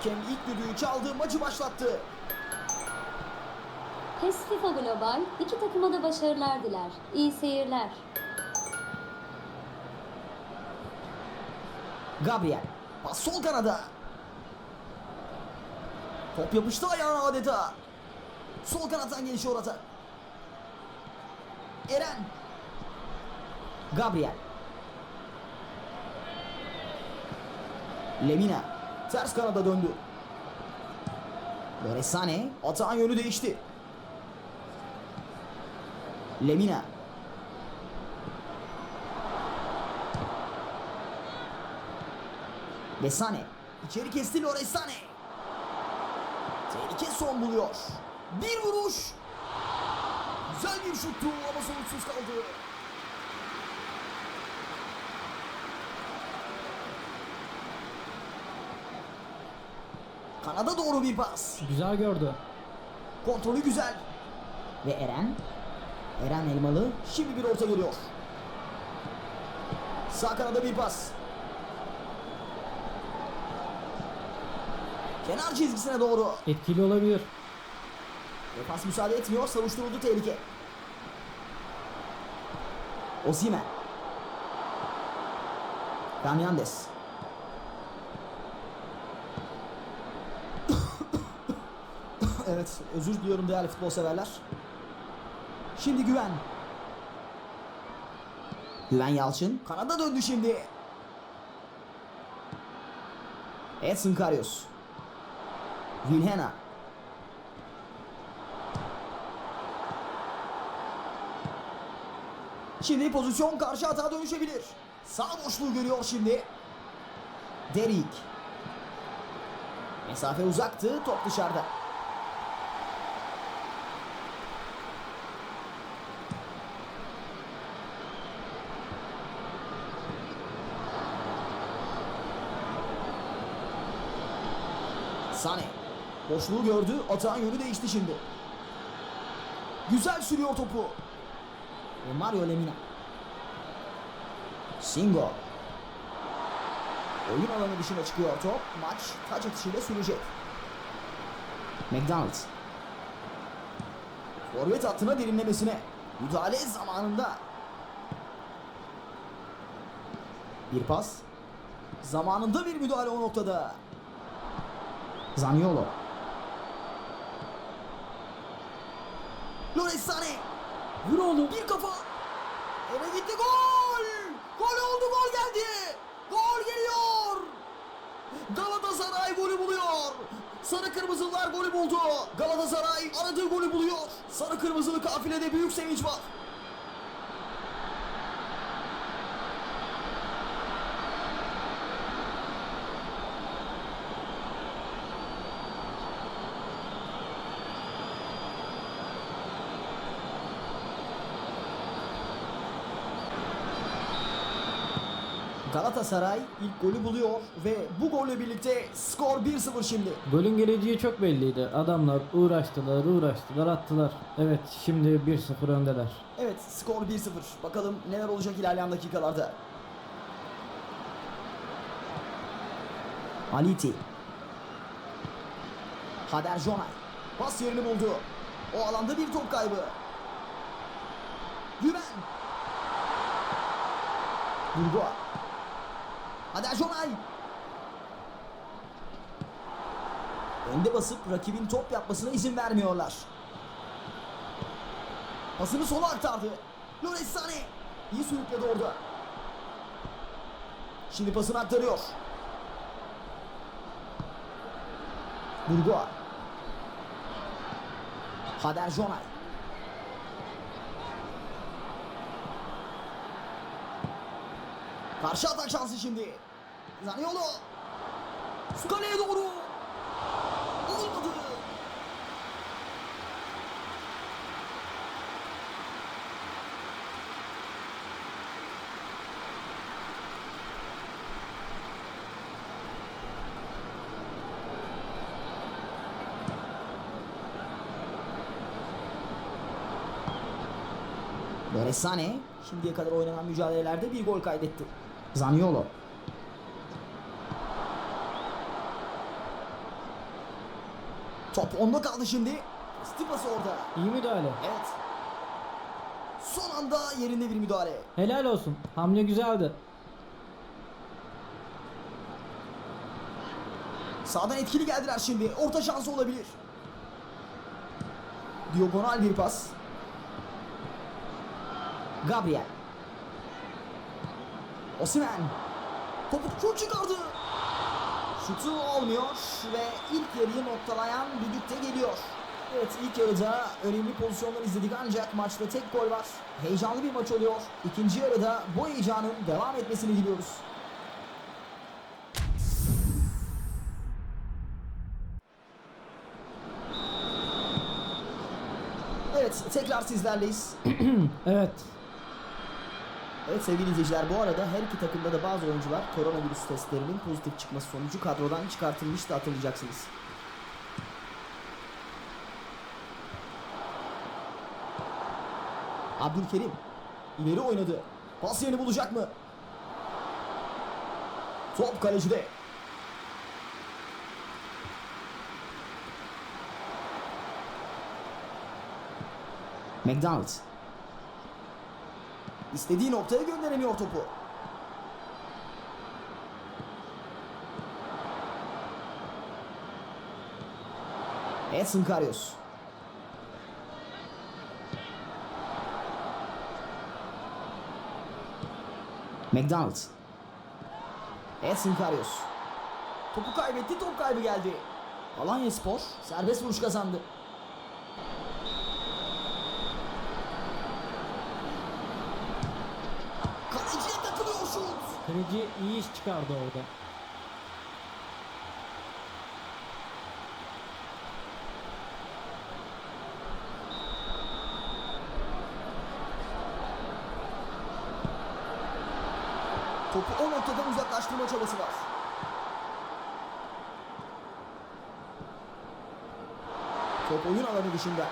Hakem ilk düdüğü çaldı, maçı başlattı. PES FIFA Global iki takıma da başarılar diler. İyi seyirler. Gabriel. Pas sol kanada. Top yapıştı ayağına adeta. Sol kanattan gelişiyor atak. Eren. Gabriel. Lemina. Ters kanada döndü. Loresane. Atağın yönü değişti. Lemina. Besane. İçeri kesti Loresane. Tehlike son buluyor. Bir vuruş. Güzel bir şuttu ama sonuçsuz kaldı. Kanada doğru bir pas. Güzel gördü. Kontrolü güzel. Ve Eren. Eren Elmalı şimdi bir orta geliyor. Sağ kanada bir pas. Kenar çizgisine doğru. Etkili olabilir. Ve pas müsaade etmiyor. Savuşturuldu tehlike. Osimhen. Fernandes. Evet, özür diliyorum değerli futbol severler. Şimdi Güven. Güven Yalçın. Kanada döndü şimdi. Edson Karius. Vilhena. Şimdi pozisyon karşı hata dönüşebilir. Sağ boşluğu görüyor şimdi. Derik. Mesafe uzaktı, top dışarıda. Sane. Boşluğu gördü, atağın yönü değişti şimdi. Güzel sürüyor topu. Ve Mario Lemina. Singo. Oyun alanı dışına çıkıyor top. Maç taç atışıyla sürecek. McDonald. Forvet hattına derinlemesine. Müdahale zamanında. Bir pas. Zamanında bir müdahale o noktada. Zaniolo. Loris Sane. Vur oğlum. Bir kafa. Eve gitti gol. Gol oldu gol geldi. Gol geliyor. Galatasaray golü buluyor. Sarı kırmızılar golü buldu. Galatasaray aradığı golü buluyor. Sarı kırmızılı kafilede büyük sevinç var. Galatasaray ilk golü buluyor ve bu golle birlikte skor 1-0 şimdi. Golün geleceği çok belliydi. Adamlar uğraştılar, uğraştılar, attılar. Evet, şimdi 1-0 öndeler. Evet skor 1-0. Bakalım neler olacak ilerleyen dakikalarda. Aliti. Hader Jonay. Pas yerini buldu. O alanda bir top kaybı. Güven. Burgoa. Hader Jonay. Önde basıp rakibin top yapmasına izin vermiyorlar. Pasını sola aktardı. Loris Sane. İyi sürükledi orada. Şimdi pasını aktarıyor. Burgoa. Hader Jonay. Karşı atak şansı şimdi. Zaniolo. Kaleye doğru. Olmadı. Loresane şimdiye kadar oynanan mücadelelerde bir gol kaydetti. Zaniolo. Top onda kaldı şimdi. Stipası orada. İyi müdahale. Evet. Son anda yerinde bir müdahale. Helal olsun. Hamle güzeldi. Sağdan etkili geldiler şimdi. Orta şansı olabilir. Diagonal bir pas. Gabriel. Osimhen. Topu çok çıkardı. Şutu olmuyor ve ilk yarıyı noktalayan düdükte geliyor. Evet ilk yarıda önemli pozisyonlar izledik ancak maçta tek gol var. Heyecanlı bir maç oluyor. İkinci yarıda bu heyecanın devam etmesini diliyoruz. Evet tekrar sizlerleyiz. Evet. Evet sevgili izleyiciler bu arada her iki takımda da bazı oyuncular koronavirüs testlerinin pozitif çıkması sonucu kadrodan çıkartılmıştı hatırlayacaksınız. Abdülkerim ileri oynadı. Pas yerini bulacak mı? Top kalecide. McDonald. İstediği noktaya gönderemiyor topu. Edson Karius. McDonald. Edson Karius. Topu kaybetti, top kaybı geldi. Alanya Spor serbest vuruş kazandı. Kaleci iyi iş çıkardı orada. Topu o noktadan uzaklaştırma çabası var. Top oyun alanı dışında.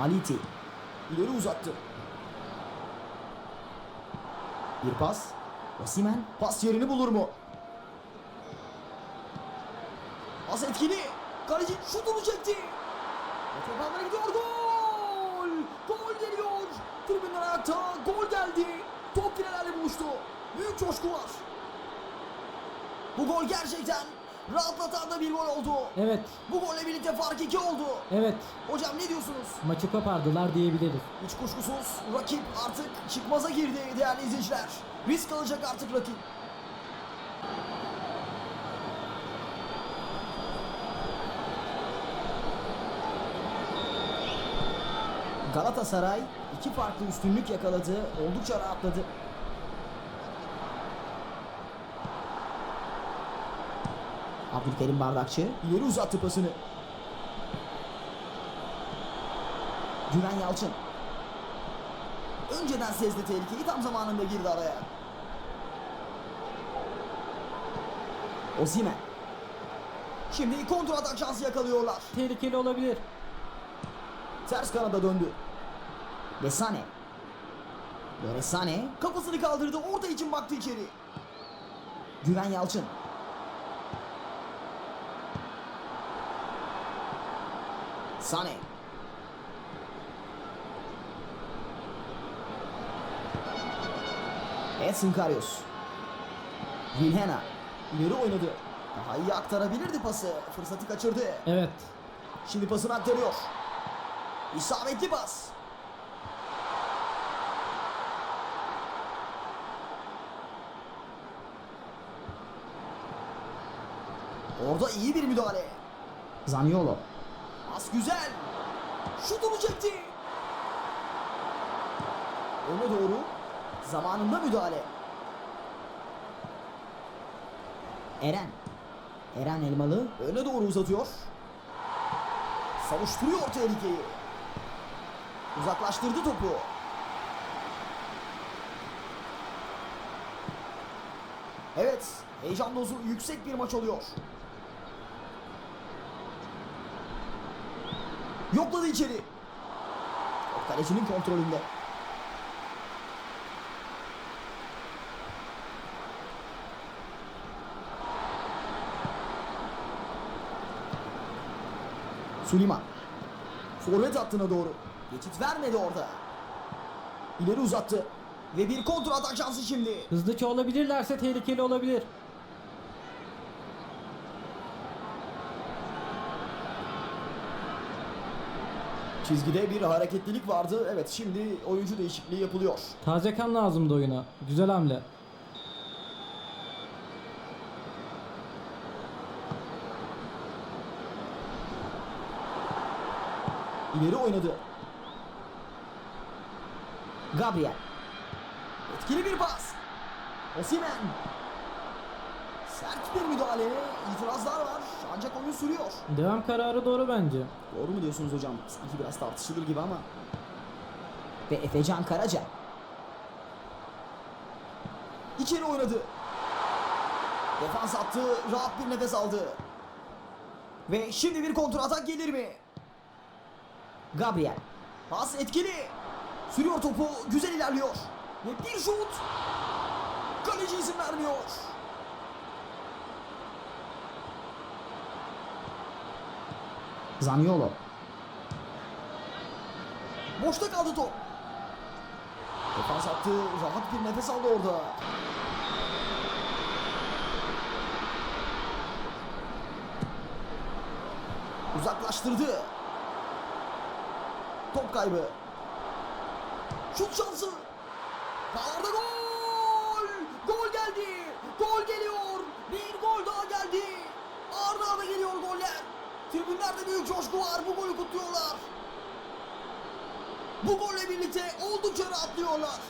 Aliti. İleri uzattı. Bir pas. Osimhen pas yerini bulur mu? Pas etkili. Kaleci şutunu çekti. Otobanlara gidiyor gol. Gol geliyor. Tribünler ayakta. Gol geldi. Top filelerle buluştu. Büyük coşku var. Bu gol gerçekten rahatlatan da bir gol oldu. Evet. Bu golle birlikte fark 2 oldu. Evet. Hocam ne diyorsunuz? Maçı kopardılar diyebiliriz. Hiç kuşkusuz rakip artık çıkmaza girdi değerli izleyiciler. Risk alacak artık rakip. Galatasaray iki farklı üstünlük yakaladı. Oldukça rahatladı. Abdülkerim Bardakçı ileri uzattı pasını. Güven Yalçın. Önceden sezdi tehlikeyi tam zamanında girdi araya. Osimhen. Şimdi kontrol atak şansı yakalıyorlar. Tehlikeli olabilir. Ters kanada döndü. Besane. Besane kafasını kaldırdı. Orta için baktı içeri. Güven Yalçın. Sane. Edson Karius. Vilhena. İleri oynadı. Daha iyi aktarabilirdi pası. Fırsatı kaçırdı. Evet. Şimdi pasını aktarıyor. İsabetli pas. Orada iyi bir müdahale. Zaniolo. Pas güzel. Şutunu çekti. Öne doğru. Zamanında müdahale. Eren. Eren Elmalı öne doğru uzatıyor. Savuşturuyor tehlikeyi. Uzaklaştırdı topu. Evet, heyecan dozu yüksek bir maç oluyor. Yokladı içeri. Kalecinin kontrolünde. Suliman. Forvet hattına doğru. Geçit vermedi orada. İleri uzattı. Ve bir kontra atak şansı şimdi. Hızlı çoğalabilirlerse tehlikeli olabilir. Çizgide bir hareketlilik vardı. Evet şimdi oyuncu değişikliği yapılıyor. Taze kan lazımdı oyuna. Güzel hamle. İleri oynadı. Gabriel. Etkili bir pas. Osimhen. Sert bir müdahale. İtirazlar var. Ancak oyun sürüyor. Devam kararı doğru bence. Doğru mu diyorsunuz hocam? Sanki biraz tartışılır gibi ama. Ve Efecan Karaca. İçeri oynadı. Defans attı. Rahat bir nefes aldı. Ve şimdi bir kontra atak gelir mi? Gabriel. Pas etkili. Sürüyor topu. Güzel ilerliyor. Ve bir şut. Kaleci izin vermiyor. Zaniolo. Boşta kaldı top. Defans attı. Rahat bir nefes aldı orada. Uzaklaştırdı. Top kaybı. Şut şansı. Dağlarda gol. Gol geldi. Gol geliyor. Bir gol daha geldi. Arda arda geliyor goller. Tribünlerde büyük coşku var. Bu golü kutluyorlar. Bu golle birlikte oldukça rahatlıyorlar.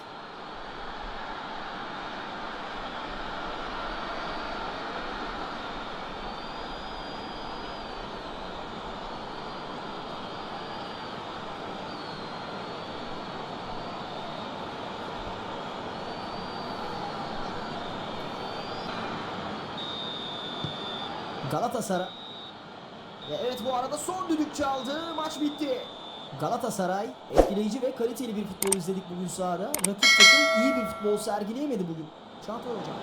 Galatasaray. Ve evet bu arada son düdük çaldı. Maç bitti. Galatasaray etkileyici ve kaliteli bir futbol izledik bugün sahada. Rakip takım iyi bir futbol sergileyemedi bugün. Çağatay hocam.